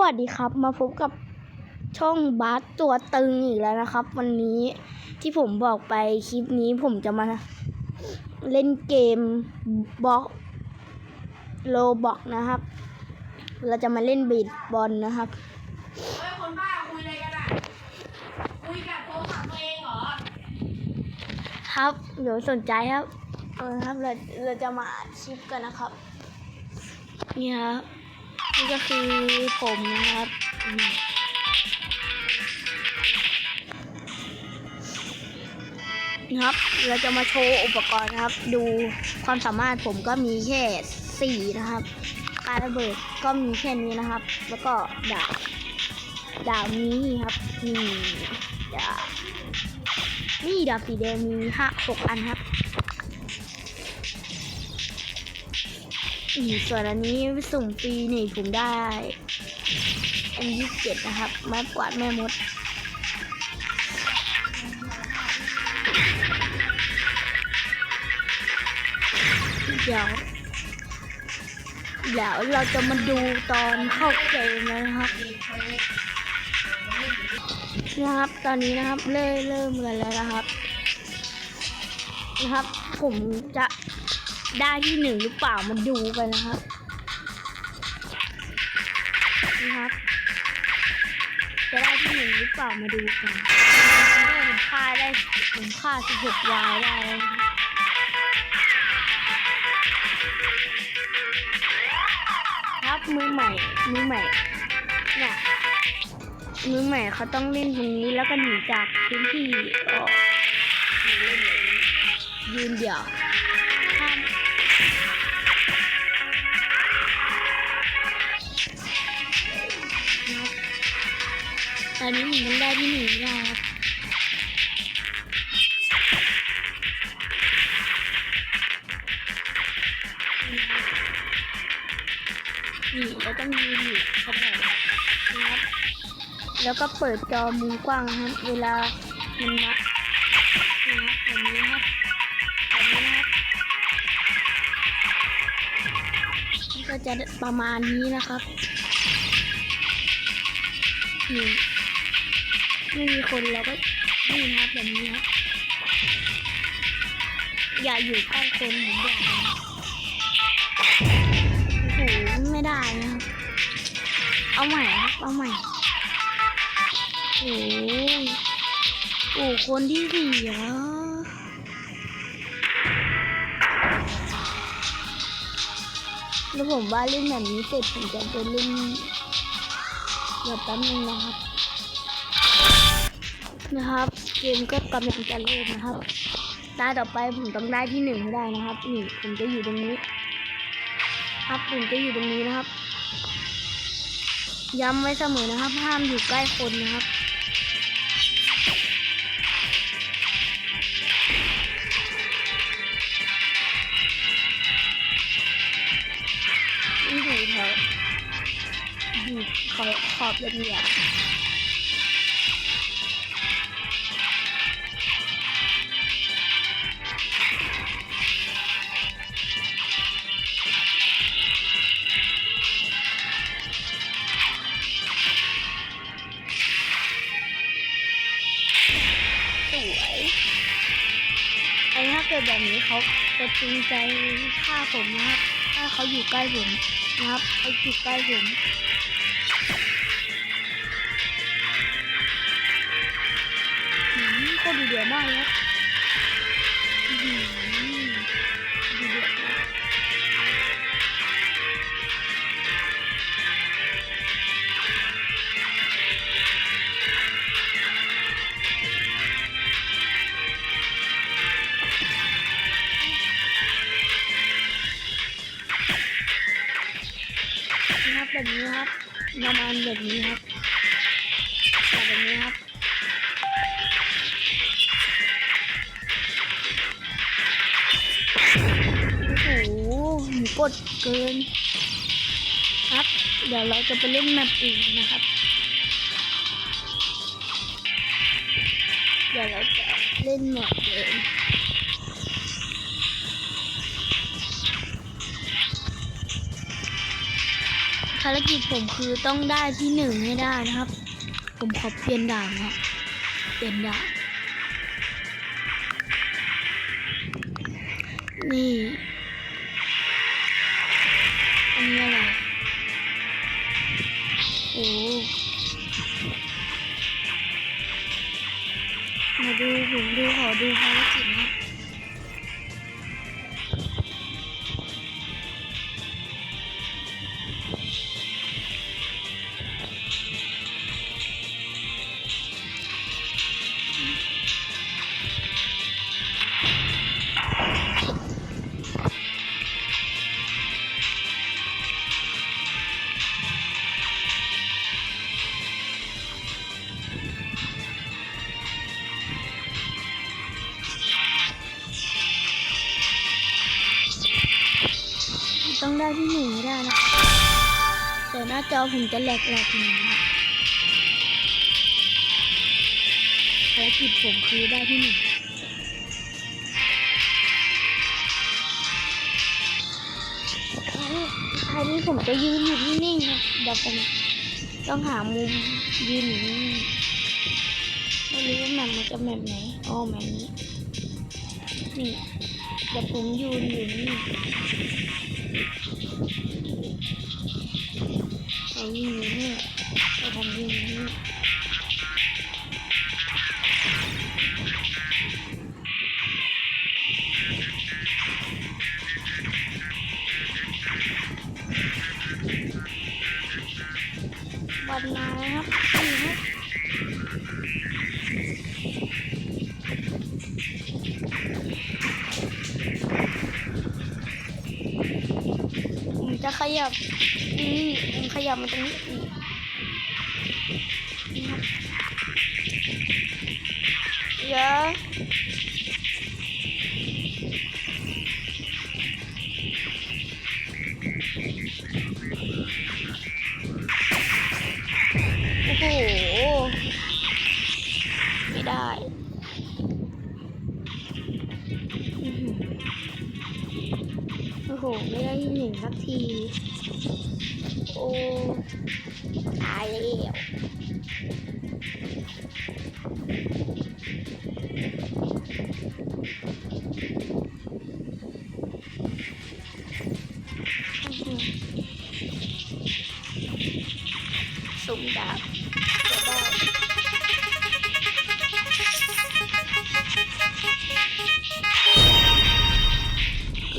วัสดีครับมาพบกับช่องบาสตัวตึงอีกแล้วนะครับ วันนี้ที่ผมบอกไปคลิปนี้ผมจะมาเล่นเกมบล็อกโลบอกนะครับ เราจะมาเล่นบีดบอลนะครับเฮ้ยคนบ้าคุยอะไรกันอะคุยกับโทรศัพท์ตัวเองเหรอครับเดี๋ยวสนใจครับเออครับเราเราจะมาอัดคลิปกันนะครับนี่ครับ นี่ก็คือผมนะครับนะครับ เราจะมาโชว์อุปกรณ์นะครับ ดูความสามารถผมก็มีแค่สี่นะครับการระเบิดก็มีแค่นี้นะครับ แล้วก็ดาบดาบนี้ครับนี่ดาบนี่ดาบสีแดงมีห้าหกอันครับ นี่ส่วนอันนี้สุ่มฟรีนี่ผมได้อันยี่สิบเจ็ดนะครับไม้กวาดแม่มดเดี๋ยวเดี๋ยวเราจะมาดูตอนเข้าเกมนะครับนะครับ ตอนนี้นะครับเริ่มเริ่มกันแล้วนะครับ นะครับ ผมจะ ได้ที่หนึ่งหรือเปล่ามาดูกันนะครับนะครับ จะได้ที่หนึ่งหรือเปล่ามาดูกันผมค่าได้ผมค่าสิบหกวายได้แล้วครับมือใหม่มือใหม่เนี่ยมือใหม่เขาต้องเล่นตรงนี้แล้วก็หนีจากพื้นที่ออกยืนเดี่ยว ตอนนี้ผมยังได้ที่หนึ่งไม่ได้ครับนี่เราต้องยืนอยู่ครับผมนะครับ แล้วก็เปิดจอมุมกว้างนะครับ เวลามันนะนะครับแบบนี้ครับแบบนี้นะครับก็จะประมาณนี้นะครับหนี่ ไม่มีคนเราก็นี่นะครับแบบนี้ครับอย่าอยู่ใกล้คนผมอยากโอ้โหไม่ได้นะครับเอาใหม่ครับเอาใหม่โอ้โอ้คนที่สี่เหรอแล้วผมว่าเล่นแบบนี้เสร็จผมจะไปเล่นเดี๋ยวแป๊บนึงนะครับ นะครับ เกมก็กำลังจะเริ่มนะครับ ตาต่อไปผมต้องได้ที่หนึ่งให้ได้นะครับนี่ผมจะอยู่ตรงนี้ ครับผมจะอยู่ตรงนี้นะครับ ย้ำไว้เสมอนะครับ ห้ามอยู่ใกล้คนนะครับนี่อยู่แถวอยู่ขอบขอบละเอียด สวยไอ้ถ้าเกิดแบบนี้เขาจะจริงใจฆ่าผมนะครับ ถ้าเขาอยู่ใกล้ผมนะครับเขาอยู่ใกล้ผมหืมโคตรดูเดือดมากเล ประมาณแบบนี้ครับแบบนี้ครับโอ้โหกดเกิน ครับ เดี๋ยวเราจะไปเล่นแมปอื่นนะครับ เดี๋ยวเราจะเล่นแมปเอง ภารกิจผมคือต้องได้ที่หนึ่งให้ได้นะครับ ผมขอเปลี่ยนด่านนะเปลี่ยนด่านนี่อันนี้อะไรโอ้มาดูผมดูขอดูภารกิจ แต่หน้าผมจะแหลกๆหน่อยนะครับภารกิจผมคือได้ที่หนึ่งท้ายนี้ผมจะยืนอยู่นิ่งๆครับเดี๋ยวผมต้องหามุมยืนอยู่นิ่งไม่รู้ว่าแมปมันจะแบบไหนอ๋อแบบนี้ นี่เดี๋ยวผมยืนอยู่นี่ ไอ้ยิง ขยับนี่ผมขยับมาตรงนี้อีกนี่เยอะ หไม่ได้ที่หนึ่งสักที โอ้ ตายแล้ว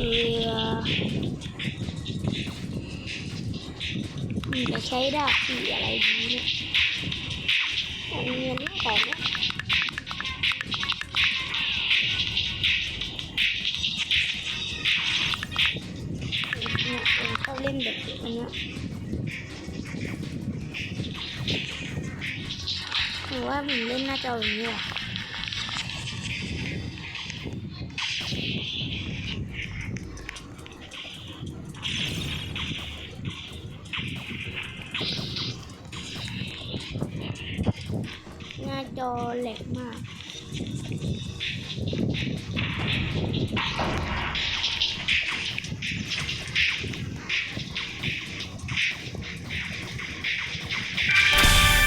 รือจะใช้ดาบสีอะไรดีเนี่ยอันนี้นี่ก่อนะเนี่ยผมชอบเล่นแบบอันเนี้ยหรือว่าผมเล่นหน้าจออย่างนี้ว่ะ แหลกมาก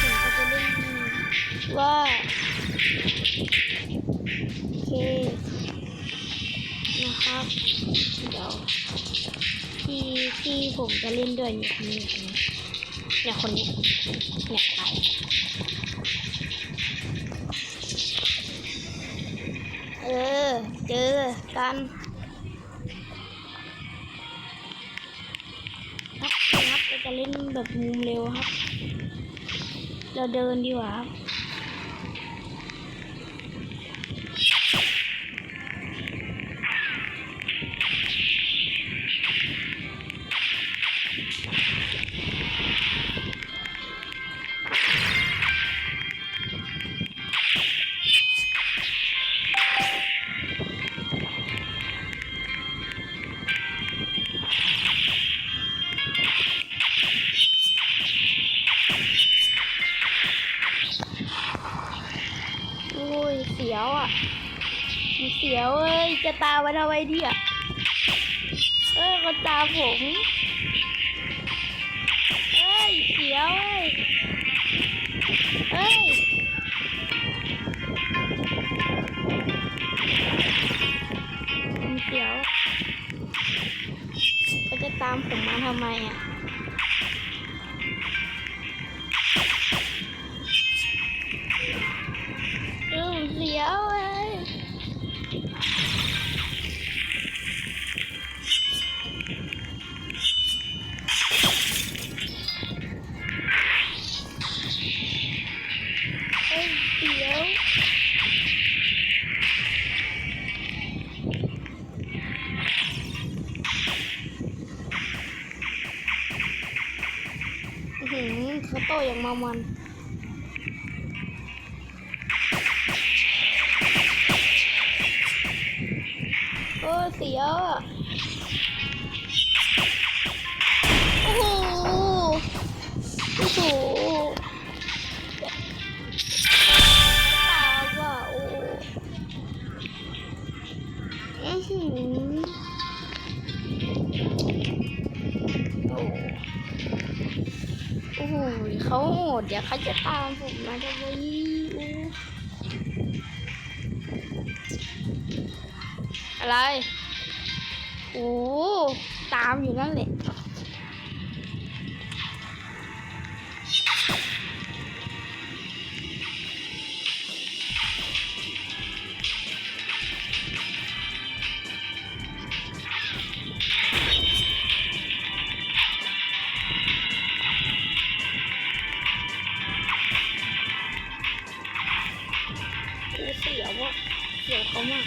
ผมก็จะเล่นว่า โอเค นะครับ เดี๋ยวที่ที่ผมจะเล่นด้วยเนี่ยคนนี้คนนี้เนี่ยคนนี้เนี่ยไปเออ เจอ กันครับครับเราจะเล่นแบบมุมเร็วครับ เราเดินดีกว่าครับ สียวเอ้ยจะตามมาทำไมดีอะเออมันตามผมเอ้ยเฉียวเอ้ยเอ้ยผมเสียวก็จะตามผมมาทำไมอะ เอ้ยเสียวหือเขาโตอย่างมามันเออเสียวอะโอ้โหโอ้โห เขาจะตามผมมาทำไมอะไร โอ้ ตามอยู่นั่นแหละ มาก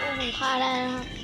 โอ้โหฆ่าได้นะครับ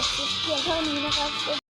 ก็ขอจบคลิปเพียงเท่านี้นะครับ